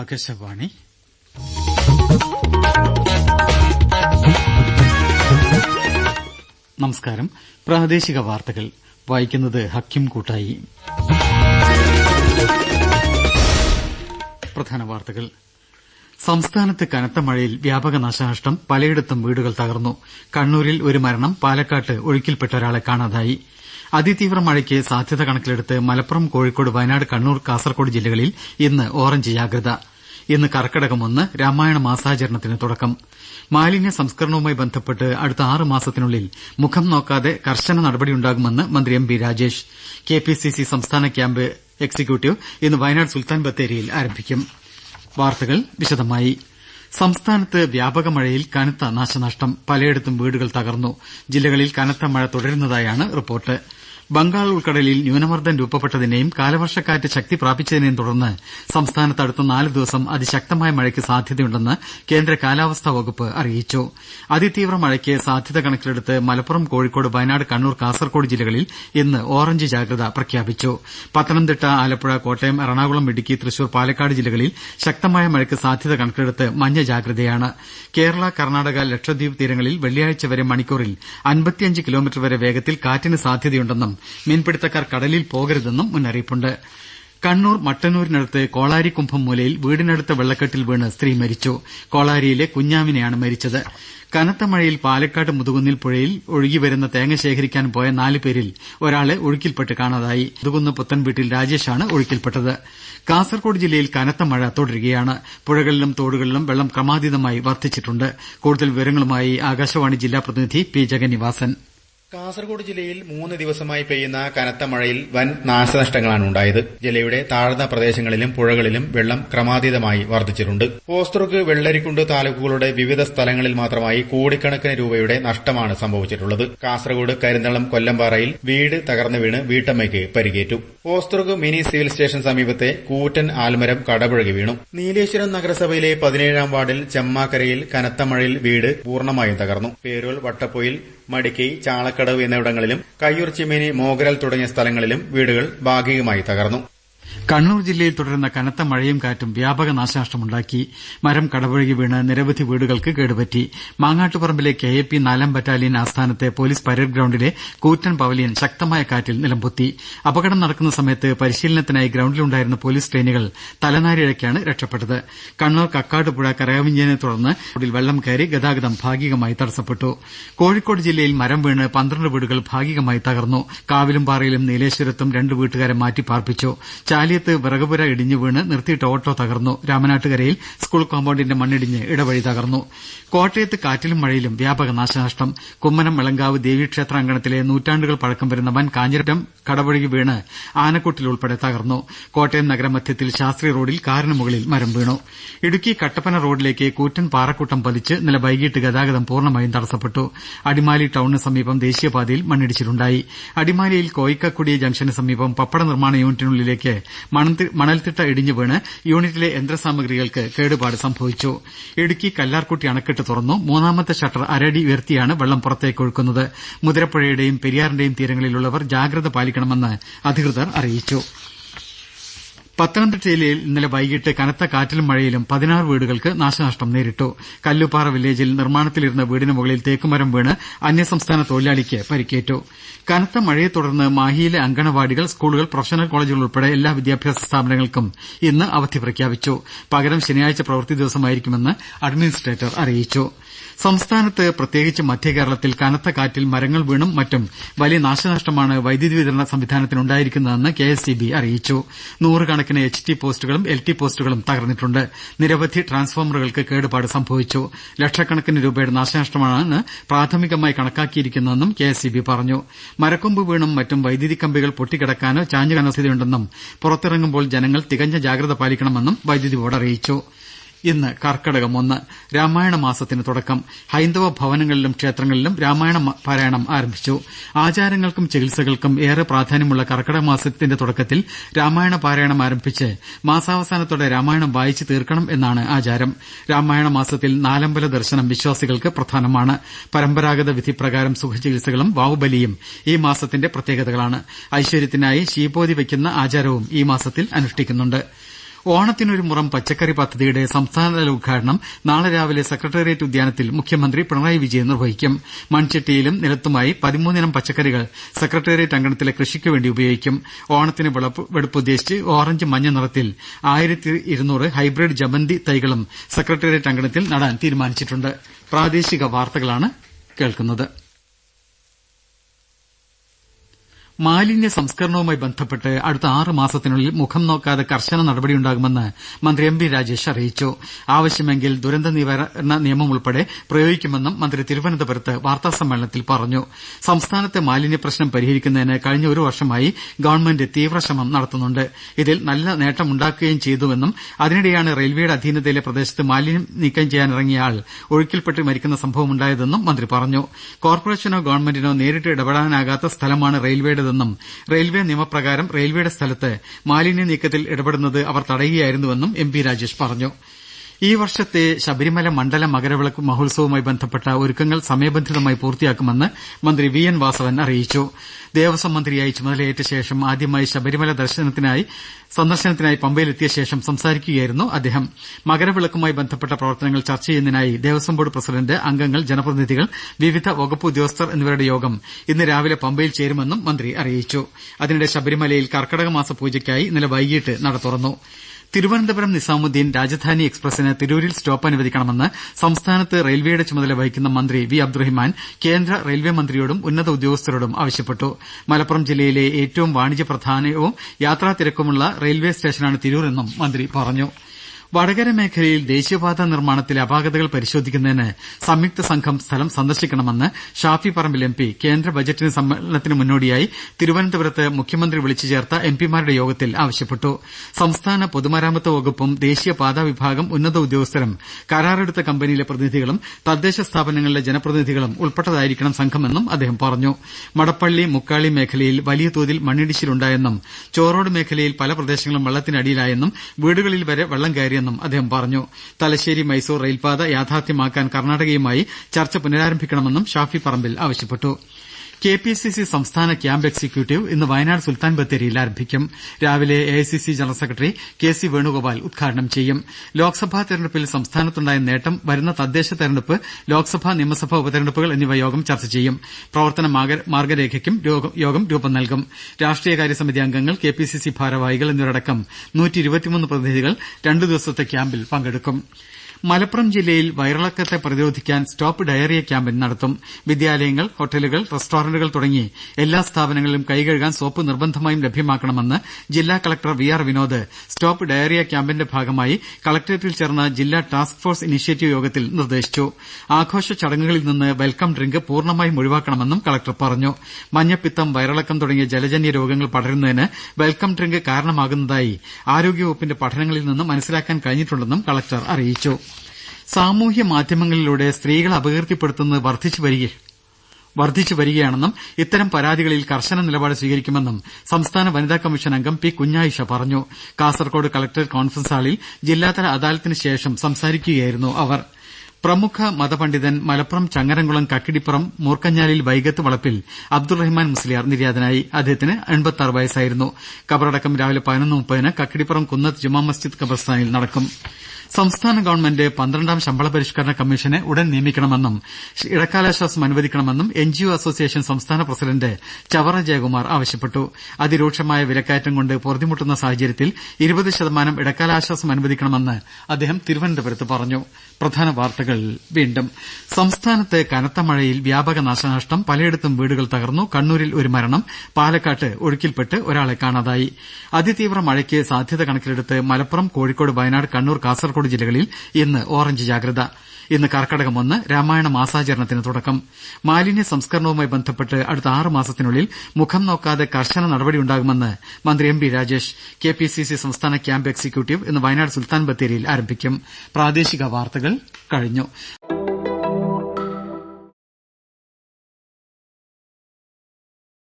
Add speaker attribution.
Speaker 1: ആകാശവാണി നമസ്കാരം പ്രാദേശിക വാർത്തകൾ വായിക്കുന്നത് ഹക്കിം കൂട്ടായി പ്രധാന വാർത്തകൾ സംസ്ഥാനത്ത് കനത്ത മഴയിൽ വ്യാപക നാശനഷ്ടം പലയിടത്തും വീടുകൾ തകർന്നു കണ്ണൂരിൽ ഒരു മരണം പാലക്കാട്ട് ഒഴുക്കിൽപ്പെട്ട ഒരാളെ കാണാതായി അതിതീവ്ര മഴയ്ക്ക് സാധ്യത കണക്കിലെടുത്ത് മലപ്പുറം കോഴിക്കോട് വയനാട് കണ്ണൂർ കാസർകോട് ജില്ലകളിൽ ഇന്ന് ഓറഞ്ച് ജാഗ്രത ഇന്ന് കർക്കിടകം ഒന്ന് രാമായണ മാസാചരണത്തിന് തുടക്കം മാലിന്യ സംസ്കരണവുമായി ബന്ധപ്പെട്ട് അടുത്ത ആറ് മാസത്തിനുള്ളിൽ മുഖം നോക്കാതെ കർശന നടപടിയുണ്ടാകുമെന്ന് മന്ത്രി M B Rajesh K P C C സംസ്ഥാന ക്യാമ്പ് എക്സിക്യൂട്ടീവ് ഇന്ന് വയനാട് സുൽത്താൻ ബത്തേരിയിൽ ആരംഭിക്കും വാർത്തകൾ വിശദമായി സംസ്ഥാനത്ത് വ്യാപക മഴയിൽ കനത്ത നാശനഷ്ടം പലയിടത്തും വീടുകൾ തകർന്നു ജില്ലകളിൽ കനത്ത മഴ തുടരുന്നതായാണ് റിപ്പോർട്ട് ബംഗാൾ ഉൾക്കടലിൽ ന്യൂനമർദ്ദം രൂപപ്പെട്ടതിനെയും കാലവർഷക്കാറ്റ് ശക്തി പ്രാപിച്ചതിനെയും തുടർന്ന് സംസ്ഥാനത്ത് അടുത്ത നാലു ദിവസം അതിശക്തമായ മഴയ്ക്ക് സാധ്യതയുണ്ടെന്ന് കേന്ദ്ര കാലാവസ്ഥാ വകുപ്പ് അറിയിച്ചു അതിതീവ്ര മഴയ്ക്ക് സാധ്യത കണക്കിലെടുത്ത് മലപ്പുറം കോഴിക്കോട് വയനാട് കണ്ണൂർ കാസർകോട് ജില്ലകളിൽ ഇന്ന് ഓറഞ്ച് ജാഗ്രത പ്രഖ്യാപിച്ചു പത്തനംതിട്ട ആലപ്പുഴ കോട്ടയം എറണാകുളം ഇടുക്കി തൃശൂർ പാലക്കാട് ജില്ലകളിൽ ശക്തമായ മഴയ്ക്ക് സാധ്യത കണക്കിലെടുത്ത് മഞ്ഞ ജാഗ്രതയാണ് കേരള കർണാടക ലക്ഷദ്വീപ് തീരങ്ങളിൽ വെള്ളിയാഴ്ച വരെ മണിക്കൂറിൽ അൻപത്തിയഞ്ച് കിലോമീറ്റർ വരെ വേഗത്തിൽ കാറ്റിന് സാധ്യതയുണ്ടെന്നും നൽകണമെന്നും മീൻപിടുത്തക്കാർ കടലിൽ പോകരുതെന്നും മുന്നറിയിപ്പുണ്ട് കണ്ണൂർ മട്ടന്നൂരിനടുത്ത് കോളാരി കുംഭം മൂലയിൽ വീടിനടുത്ത വെള്ളക്കെട്ടിൽ വീണ് സ്ത്രീ മരിച്ചു കോളാരിയിലെ കുഞ്ഞാമിനെയാണ് മരിച്ചത് കനത്ത മഴയിൽ പാലക്കാട് മുതുകുന്നിൽ പുഴയിൽ ഒഴുകിവരുന്ന തേങ്ങ ശേഖരിക്കാൻ പോയ നാലു പേരിൽ ഒരാളെ ഒഴുക്കിൽപ്പെട്ട് കാണാതായി മുതുകുന്ന് പുത്തൻവീട്ടിൽ രാജേഷാണ് ഒഴുക്കിൽപ്പെട്ടത് കാസർകോട് ജില്ലയിൽ കനത്ത മഴ തുടരുകയാണ് പുഴകളിലും തോടുകളിലും വെള്ളം ക്രമാതീതമായി വർദ്ധിച്ചിട്ടുണ്ട് കൂടുതൽ വിവരങ്ങളുമായി ആകാശവാണി ജില്ലാ പ്രതിനിധി പി ജഗന്നിവാസൻ
Speaker 2: കാസർഗോഡ് ജില്ലയിൽ മൂന്ന് ദിവസമായി പെയ്യുന്ന കനത്ത മഴയിൽ വൻ നാശനഷ്ടങ്ങളാണ് ഉണ്ടായത് ജില്ലയുടെ താഴ്ന്ന പ്രദേശങ്ങളിലും പുഴകളിലും വെള്ളം ക്രമാതീതമായി വർദ്ധിച്ചിട്ടുണ്ട് ഓസ്ട്രുക്ക് വെള്ളരിക്കുണ്ട് താലൂക്കുകളുടെ വിവിധ സ്ഥലങ്ങളിൽ മാത്രമായി കോടിക്കണക്കിന് രൂപയുടെ നഷ്ടമാണ് സംഭവിച്ചിട്ടുള്ളത് കാസർഗോഡ് കരിന്തളം കൊല്ലംപാറയിൽ വീട് തകർന്നു വീണ് വീട്ടമ്മയ്ക്ക് പരിക്കേറ്റു ഓസ്ത്രഗ് മിനി സിവിൽ സ്റ്റേഷൻ സമീപത്തെ കൂറ്റൻ ആൽമരം കടപുഴകി വീണു നീലേശ്വരം നഗരസഭയിലെ പതിനേഴാം വാർഡിൽ ചെമ്മാക്കരയിൽ കനത്ത മഴയിൽ വീട് പൂർണ്ണമായും തകർന്നു പേരൂൽ വട്ടപ്പൊയിൽ മടിക്കൈ ചാളക്കടവ് എന്നിവിടങ്ങളിലും കയ്യൂർ ചിമേനി മോഗരൽ തുടങ്ങിയ സ്ഥലങ്ങളിലും വീടുകൾ ഭാഗികമായി തകർന്നു
Speaker 3: കണ്ണൂർ ജില്ലയിൽ തുടരുന്ന കനത്ത മഴയും കാറ്റും വ്യാപക നാശനഷ്ടമുണ്ടാക്കി മരം കടപുഴകി വീണ് നിരവധി വീടുകൾക്ക് കേടുപറ്റി മാങ്ങാട്ടുപറമ്പിലെ കെ എ പി നാലാം ബറ്റാലിയൻ ആസ്ഥാനത്തെ പോലീസ് പരേഡ് ഗ്രൌണ്ടിലെ കൂറ്റൻ പവലിയൻ ശക്തമായ കാറ്റിൽ നിലംപൊത്തി അപകടം നടക്കുന്ന സമയത്ത് പരിശീലനത്തിനായി ഗ്രൌണ്ടിലുണ്ടായിരുന്ന പോലീസ് ട്രെയിനുകൾ തലനാരിഴയ്ക്കാണ് രക്ഷപ്പെട്ടത് കണ്ണൂർ കക്കാടുപുഴ കരകവിഞ്ഞതിനെ തുടർന്ന് റോഡിൽ വെള്ളം കയറി ഗതാഗതം ഭാഗികമായി തടസ്സപ്പെട്ടു കോഴിക്കോട് ജില്ലയിൽ മരം വീണ് പന്ത്രണ്ട് വീടുകൾ ഭാഗികമായി തകർന്നു കാവിലുംപാറയിലും നീലേശ്വരത്തും രണ്ട് വീട്ടുകാരെ മാറ്റി പാർപ്പിച്ചു ചാലിയത്ത് വിറകുപുര വീണ് നിർത്തിയിട്ട ഓട്ടോ തകർന്നു രാമനാട്ടുകരയിൽ സ്കൂൾ കോമ്പൌണ്ടിന്റെ മണ്ണിടിഞ്ഞ് ഇടവഴി തകർന്നു കോട്ടയത്ത് കാറ്റിലും മഴയിലും വ്യാപക നാശനഷ്ടം കുമ്മനം എളങ്കാവ് ദേവീക്ഷേത്ര അങ്കണത്തിലെ നൂറ്റാണ്ടുകൾ പഴക്കം വരുന്ന വൻ കാഞ്ഞിരം കടപുഴകി വീണ് ആനക്കൊട്ടിൽ ഉൾപ്പെടെ തകർന്നു കോട്ടയം നഗരമധ്യത്തിൽ ശാസ്ത്രി റോഡിൽ കാറിന് മുകളിൽ മരം വീണു ഇടുക്കി കട്ടപ്പന റോഡിലേക്ക് കൂറ്റൻ പാറക്കൂട്ടം പതിച്ച് ഇന്നലെ വൈകിട്ട് ഗതാഗതം പൂർണ്ണമായും തടസ്സപ്പെട്ടു അടിമാലി ടൌണിന് സമീപം ദേശീയപാതയിൽ മണ്ണിടിച്ചിലുണ്ടായി അടിമാലിയിൽ കോയിക്കക്കുടി ജംഗ്ഷന് സമീപം പപ്പട നിർമ്മാണ യൂണിറ്റിനുള്ളിലേക്ക് മണൽത്തിട്ട ഇടിഞ്ഞു വീണ് യൂണിറ്റിലെ യന്ത്രസാമഗ്രികൾക്ക് കേടുപാട് സംഭവിച്ചു ഇടുക്കി കല്ലാർകുട്ടി അണക്കെട്ട് തുറന്നു മൂന്നാമത്തെ ഷട്ടർ അരടി ഉയർത്തിയാണ് വെള്ളം പുറത്തേക്ക് ഒഴുക്കുന്നത് മുതിരപ്പുഴയുടെയും പെരിയാറിന്റെയും തീരങ്ങളിലുള്ളവർ ജാഗ്രത പാലിക്കണമെന്ന് അധികൃതർ അറിയിച്ചു പത്തനംതിട്ട ജില്ലയിൽ ഇന്നലെ വൈകീട്ട് കനത്ത കാറ്റിലും മഴയിലും പതിനാറ് വീടുകൾക്ക് നാശനഷ്ടം നേരിട്ടു കല്ലുപാറ വില്ലേജിൽ നിർമ്മാണത്തിലിരുന്ന വീടിന് മുകളിൽ തേക്കുമരം വീണ് അന്യസംസ്ഥാന തൊഴിലാളിക്ക് പരിക്കേറ്റു കനത്ത മഴയെ തുടർന്ന് മാഹിയിലെ അങ്കണവാടികൾ സ്കൂളുകൾ പ്രൊഫഷണൽ കോളേജുകൾ ഉൾപ്പെടെ എല്ലാ വിദ്യാഭ്യാസ സ്ഥാപനങ്ങൾക്കും ഇന്ന് അവധി പ്രഖ്യാപിച്ചു പകരം ശനിയാഴ്ച പ്രവൃത്തി ദിവസമായിരിക്കുമെന്ന് അഡ്മിനിസ്ട്രേറ്റർ അറിയിച്ചു സംസ്ഥാനത്ത് പ്രത്യേകിച്ച് മധ്യകേരളത്തിൽ കനത്ത കാറ്റിൽ മരങ്ങൾ വീണും മറ്റും വലിയ നാശനഷ്ടമാണ് വൈദ്യുതി വിതരണ ഉണ്ടായിരിക്കുന്നതെന്ന് കെ എസ് ഇ ബി അറിയിച്ചു നൂറുകണക്കിന് എച്ച് ടി പോസ്റ്റുകളും എൽ ടി പോസ്റ്റുകളും തകർന്നിട്ടുണ്ട് നിരവധി ട്രാൻസ്ഫോമറുകൾക്ക് കേടുപാട് സംഭവിച്ചു ലക്ഷക്കണക്കിന് രൂപയുടെ നാശനഷ്ടമാണ് പ്രാഥമികമായി കണക്കാക്കിയിരിക്കുന്നതെന്നും കെ എസ് ഇ ബി പറഞ്ഞു മരക്കൊമ്പ് വീണും മറ്റും വൈദ്യുതി കമ്പികൾ പൊട്ടിക്കിടക്കാനോ ചാഞ്ഞുവീഴാനോ സാധ്യതയുണ്ടെന്നും പുറത്തിറങ്ങുമ്പോൾ ജനങ്ങൾ തികഞ്ഞ ജാഗ്രത പാലിക്കണമെന്നും വൈദ്യുതി ബോർഡ് അറിയിച്ചു ഇന്ന് കർക്കടകം ഒന്ന് രാമായണ മാസത്തിന് തുടക്കം ഹൈന്ദവ ഭവനങ്ങളിലും ക്ഷേത്രങ്ങളിലും രാമായണ പാരായണം ആരംഭിച്ചു ആചാരങ്ങൾക്കും ചികിത്സകൾക്കും ഏറെ പ്രാധാന്യമുള്ള കർക്കടക മാസത്തിന്റെ തുടക്കത്തിൽ രാമായണ പാരായണം ആരംഭിച്ച് മാസാവസാനത്തോടെ രാമായണം വായിച്ചു തീർക്കണം എന്നാണ് ആചാരം രാമായണ മാസത്തിൽ നാലമ്പല ദർശനം വിശ്വാസികൾക്ക് പ്രധാനമാണ് പരമ്പരാഗത വിധിപ്രകാരം സുഖചികിത്സകളും വാവുബലിയും ഈ മാസത്തിന്റെ പ്രത്യേകതകളാണ് ഐശ്വര്യത്തിനായി ശീപോതി വയ്ക്കുന്ന ആചാരവും ഈ മാസത്തിൽ അനുഷ്ഠിക്കുന്നുണ്ട് ഓണത്തിനൊരു മുറം പച്ചക്കറി പദ്ധതിയുടെ സംസ്ഥാനതല ഉദ്ഘാടനം നാളെ രാവിലെ സെക്രട്ടേറിയറ്റ് ഉദ്യാനത്തിൽ മുഖ്യമന്ത്രി പിണറായി വിജയൻ നിർവഹിക്കും മൺചട്ടിയിലും നിലത്തുമായി പതിമൂന്നിനം പച്ചക്കറികൾ സെക്രട്ടേറിയറ്റ് അങ്കണത്തിലെ കൃഷിക്കുവേണ്ടി ഉപയോഗിക്കും ഓണത്തിന് വിളവെടുപ്പ് ഉദ്ദേശിച്ച് ഓറഞ്ച് മഞ്ഞ നിറത്തിൽ ആയിരത്തി ഇരുന്നൂറ് ഹൈബ്രിഡ് ജമന്തി തൈകളും സെക്രട്ടേറിയറ്റ് അങ്കണത്തിൽ നടാൻ തീരുമാനിച്ചിട്ടുണ്ട്
Speaker 4: മാലിന്യ സംസ്കരണവുമായി ബന്ധപ്പെട്ട് അടുത്ത ആറ് മാസത്തിനുള്ളിൽ മുഖം നോക്കാതെ കർശന നടപടിയുണ്ടാകുമെന്ന് മന്ത്രി എം വി രാജേഷ് അറിയിച്ചു ആവശ്യമെങ്കിൽ ദുരന്ത നിവാരണ നിയമം ഉൾപ്പെടെ പ്രയോഗിക്കുമെന്നും മന്ത്രി തിരുവനന്തപുരത്ത് വാർത്താ സമ്മേളനത്തിൽ പറഞ്ഞു സംസ്ഥാനത്തെ മാലിന്യ പ്രശ്നം പരിഹരിക്കുന്നതിന് കഴിഞ്ഞ ഒരു വർഷമായി ഗവൺമെന്റ് തീവ്രശ്രമം നടത്തുന്നുണ്ട് ഇതിൽ നല്ല നേട്ടമുണ്ടാക്കുകയും ചെയ്തുവെന്നും അതിനിടെയാണ് റെയിൽവേയുടെ അധീനതയിലെ പ്രദേശത്ത് മാലിന്യം നീക്കം ചെയ്യാനിറങ്ങിയ ആൾ ഒഴുക്കിൽപെട്ട് മരിക്കുന്ന സംഭവമുണ്ടായതെന്നും മന്ത്രി പറഞ്ഞു കോർപ്പറേഷനോ ഗവൺമെന്റിനോ നേരിട്ട് ഇടപെടാനാകാത്ത സ്ഥലമാണ് റെയിൽവേ ചെയ്യരുതെന്നും റെയിൽവെ നിയമപ്രകാരം റെയിൽവെയുടെ സ്ഥലത്ത് മാലിന്യ നീക്കത്തിൽ ഇടപെടുന്നത് അവർ തടയുകയായിരുന്നുവെന്നും എം പി രാജേഷ്
Speaker 5: പറഞ്ഞു ഈ വർഷത്തെ ശബരിമല മണ്ഡല മകരവിളക്ക് മഹോത്സവവുമായി ബന്ധപ്പെട്ട ഒരുക്കങ്ങൾ സമയബന്ധിതമായി പൂർത്തിയാക്കുമെന്ന് മന്ത്രി വി എൻ വാസവൻ അറിയിച്ചു ദേവസ്വം മന്ത്രിയായി ചുമതലയേറ്റ ശേഷം ആദ്യമായി ശബരിമല സന്ദർശനത്തിനായി പമ്പയിലെത്തിയ ശേഷം സംസാരിക്കുകയായിരുന്നു അദ്ദേഹം മകരവിളക്കുമായി ബന്ധപ്പെട്ട പ്രവർത്തനങ്ങൾ ചർച്ച ചെയ്യുന്നതിനായി ദേവസ്വം ബോർഡ് പ്രസിഡന്റ് അംഗങ്ങൾ ജനപ്രതിനിധികൾ വിവിധ വകുപ്പ് ഉദ്യോഗസ്ഥർ എന്നിവരുടെ യോഗം ഇന്ന് രാവിലെ പമ്പയിൽ ചേരുമെന്നും മന്ത്രി അറിയിച്ചു അതിനിടെ ശബരിമലയിൽ കർക്കടക മാസ പൂജയ്ക്കായി ഇന്നലെ വൈകിട്ട് നട തുറന്നു തിരുവനന്തപുരം നിസാമുദ്ദീൻ രാജധാനി എക്സ്പ്രസിന് തിരൂരിൽ സ്റ്റോപ്പ് അനുവദിക്കണമെന്ന് സംസ്ഥാനത്ത് റെയിൽവേയുടെ ചുമതല വഹിക്കുന്ന മന്ത്രി വി അബ്ദുറഹിമാൻ കേന്ദ്ര റെയിൽവേ മന്ത്രിയോടും ഉന്നത ഉദ്യോഗസ്ഥരോടും ആവശ്യപ്പെട്ടു മലപ്പുറം ജില്ലയിലെ ഏറ്റവും യാത്രാ തിരക്കുമുള്ള റെയിൽവേ സ്റ്റേഷനാണ് തിരൂർ എന്നും മന്ത്രി പറഞ്ഞു വടകര മേഖലയിൽ ദേശീയപാത നിർമ്മാണത്തിലെ അപാകതകൾ പരിശോധിക്കുന്നതിന് സംയുക്ത സംഘം സ്ഥലം സന്ദർശിക്കണമെന്ന് ഷാഫി പറമ്പിൽ എം പി കേന്ദ്ര ബജറ്റിന് സമ്മേളനത്തിന് മുന്നോടിയായി തിരുവനന്തപുരത്ത് മുഖ്യമന്ത്രി വിളിച്ചു ചേർത്ത എം പിമാരുടെ യോഗത്തിൽ ആവശ്യപ്പെട്ടു സംസ്ഥാന പൊതുമരാമത്ത് വകുപ്പും ദേശീയപാതാ വിഭാഗം ഉന്നത ഉദ്യോഗസ്ഥരും കരാറെടുത്ത കമ്പനിയിലെ പ്രതിനിധികളും തദ്ദേശ സ്ഥാപനങ്ങളിലെ ജനപ്രതിനിധികളും ഉൾപ്പെട്ടതായിരിക്കണം സംഘമെന്നും അദ്ദേഹം പറഞ്ഞു മടപ്പള്ളി മുക്കാളി മേഖലയിൽ വലിയ തോതിൽ മണ്ണിടിച്ചിലുണ്ടായെന്നും ചോറോട് മേഖലയിൽ പല പ്രദേശങ്ങളും വെള്ളത്തിനടിയിലായെന്നും വീടുകളിൽ വരെ വെള്ളം കയറിയെന്നും എന്നും അദ്ദേഹം പറഞ്ഞു തലശ്ശേരി മൈസൂർ റെയിൽപാത യാഥാർത്ഥ്യമാക്കാൻ കർണാടകയുമായി ചർച്ച പുനരാരംഭിക്കണമെന്നും ഷാഫി പറമ്പിൽ ആവശ്യപ്പെട്ടു കെ പി സി സി സംസ്ഥാന ക്യാമ്പ് എക്സിക്യൂട്ടീവ് ഇന്ന് വയനാട് സുൽത്താൻ ബത്തേരിയിൽ ആരംഭിക്കും രാവിലെ A I C C general secretary K C Venugopal ഉദ്ഘാടനം ചെയ്യും ലോക്സഭാ തെരഞ്ഞെടുപ്പിൽ സംസ്ഥാനത്തുണ്ടായ നേട്ടം വരുന്ന തദ്ദേശ തെരഞ്ഞെടുപ്പ് ലോക്സഭാ നിയമസഭാ ഉപതെരഞ്ഞെടുപ്പുകൾ എന്നിവ യോഗം ചർച്ച ചെയ്യും പ്രവർത്തന മാർഗരേഖയ്ക്കും യോഗം രൂപം നൽകും രാഷ്ട്രീയകാര്യ സമിതി അംഗങ്ങൾ കെ പി സി സി ഭാരവാഹികൾ എന്നിവരടക്കം പ്രതിനിധികൾ രണ്ടു ദിവസത്തെ ക്യാമ്പിൽ പങ്കെടുക്കും മലപ്പുറം ജില്ലയിൽ വയറിളക്കത്തെ പ്രതിരോധിക്കാൻ സ്റ്റോപ്പ് ഡയറിയ ക്യാമ്പയിൻ നടത്തും വിദ്യാലയങ്ങൾ ഹോട്ടലുകൾ റസ്റ്റോറന്റുകൾ തുടങ്ങി എല്ലാ സ്ഥാപനങ്ങളിലും കൈകഴുകാൻ സോപ്പ് നിർബന്ധമായും ലഭ്യമാക്കണമെന്ന് ജില്ലാ collector V R Vinod stop diarrhoea ക്യാമ്പയിന്റെ ഭാഗമായി കളക്ടറേറ്റിൽ ചേർന്ന ജില്ലാ ടാസ്ക് ഫോഴ്സ് ഇനിഷ്യേറ്റീവ് യോഗത്തിൽ നിർദ്ദേശിച്ചു ആഘോഷ ചടങ്ങുകളിൽ നിന്ന് വെൽക്കം ഡ്രിങ്ക് പൂർണ്ണമായും ഒഴിവാക്കണമെന്നും കലക്ടർ പറഞ്ഞു മഞ്ഞപ്പിത്തം വയറിളക്കം തുടങ്ങിയ ജലജന്യ രോഗങ്ങൾ പടരുന്നതിന് വെൽക്കം ഡ്രിങ്ക് കാരണമാകുന്നതായി ആരോഗ്യവകുപ്പിന്റെ പഠനങ്ങളിൽ നിന്ന് മനസ്സിലാക്കാൻ കഴിഞ്ഞിട്ടുണ്ടെന്നും കലക്ടർ
Speaker 6: അറിയിച്ചു സാമൂഹ്യ മാധ്യമങ്ങളിലൂടെ സ്ത്രീകളെ അപകീർത്തിപ്പെടുത്തുന്നത് വർദ്ധിച്ചു വരികയാണെന്നും ഇത്തരം പരാതികളിൽ കർശന നിലപാട് സ്വീകരിക്കുമെന്നും സംസ്ഥാന വനിതാ കമ്മീഷൻ അംഗം പി കുഞ്ഞായിഷ പറഞ്ഞു കാസർകോട് കലക്ടറേറ്റ് കോൺഫറൻസ് ഹാളിൽ ജില്ലാതല അദാലത്തിന് ശേഷം സംസാരിക്കുകയായിരുന്നു അവർ പ്രമുഖ മതപണ്ഡിതൻ മലപ്പുറം ചങ്ങരംകുളം കക്കിടിപ്പുറം മൂർക്കഞ്ഞാലിൽ വൈകത്ത് വളപ്പിൽ അബ്ദുറഹിമാൻ മുസ്ലിയാർ നിര്യാതനായി അദ്ദേഹത്തിന് വയസ്സായിരുന്നു ഖബറടക്കം രാവിലെ ന് കക്കിടിപ്പുറം കുന്നത്ത് ജുമാ മസ്ജിദ് ഖബർസ്ഥാനിൽ നടക്കും സംസ്ഥാന ഗവൺമെന്റ് പന്ത്രണ്ടാം ശമ്പള പരിഷ്കരണ കമ്മീഷനെ ഉടൻ നിയമിക്കണമെന്നും ഇടക്കാലാശ്വാസം അനുവദിക്കണമെന്നും എൻ ജി ഒ അസോസിയേഷൻ സംസ്ഥാന പ്രസിഡന്റ് ചവറ ജയകുമാർ ആവശ്യപ്പെട്ടു അതിരൂക്ഷമായ വിലക്കയറ്റം കൊണ്ട് പൊറുതിമുട്ടുന്ന സാഹചര്യത്തിൽ ഇരുപത് ശതമാനം ഇടക്കാലാശ്വാസം അനുവദിക്കണമെന്ന് അദ്ദേഹം തിരുവനന്തപുരത്ത്
Speaker 7: പറഞ്ഞു വീണ്ടും സംസ്ഥാനത്ത് കനത്ത മഴയിൽ വ്യാപക നാശനഷ്ടം പലയിടത്തും വീടുകൾ തകർന്നു കണ്ണൂരിൽ ഒരു മരണം പാലക്കാട്ട് ഒഴുക്കിൽപ്പെട്ട് ഒരാളെ കാണാതായി അതിതീവ്ര മഴയ്ക്ക് സാധ്യത കണക്കിലെടുത്ത് മലപ്പുറം കോഴിക്കോട് വയനാട് കണ്ണൂർ കാസർകോട് ജില്ലകളിൽ ഇന്ന് ഓറഞ്ച് ജാഗ്രത ഇന്ന് കർക്കടകം ഒന്ന് രാമായണ മാസാചരണത്തിന് തുടക്കം മാലിന്യ സംസ്കരണവുമായി ബന്ധപ്പെട്ട് അടുത്ത ആറ് മാസത്തിനുള്ളിൽ മുഖം നോക്കാതെ കർശന നടപടിയുണ്ടാകുമെന്ന് മന്ത്രി M B Rajesh K P C C സംസ്ഥാന ക്യാമ്പ് എക്സിക്യൂട്ടീവ് ഇന്ന് വയനാട് സുൽത്താൻ ബത്തേരിയിൽ ആരംഭിക്കും